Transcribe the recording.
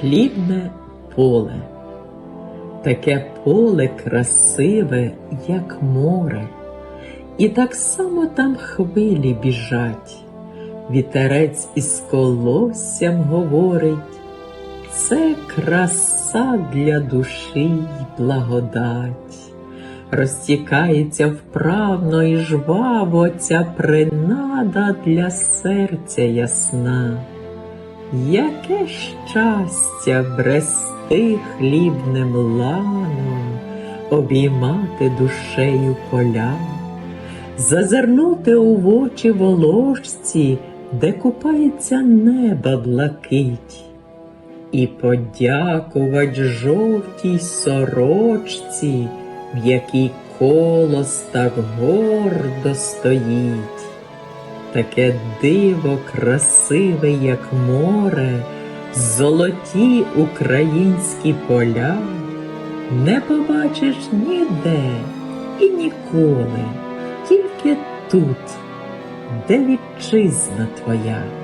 хлібне поле. Таке поле красиве, як море, і так само там хвилі біжать. Вітерець із колоссям говорить, це краса для душі й благодать. Розтікається вправно і жваво ця принада для серця ясна. Яке щастя брести хлібним ланом, обіймати душею поля, зазирнути у очі волошці, де купається неба блакить, і подякувать жовтій сорочці, в якій колос так гордо стоїть. Таке диво красиве, як море, золоті українські поля, не побачиш ніде і ніколи, тільки тут, де вітчизна твоя.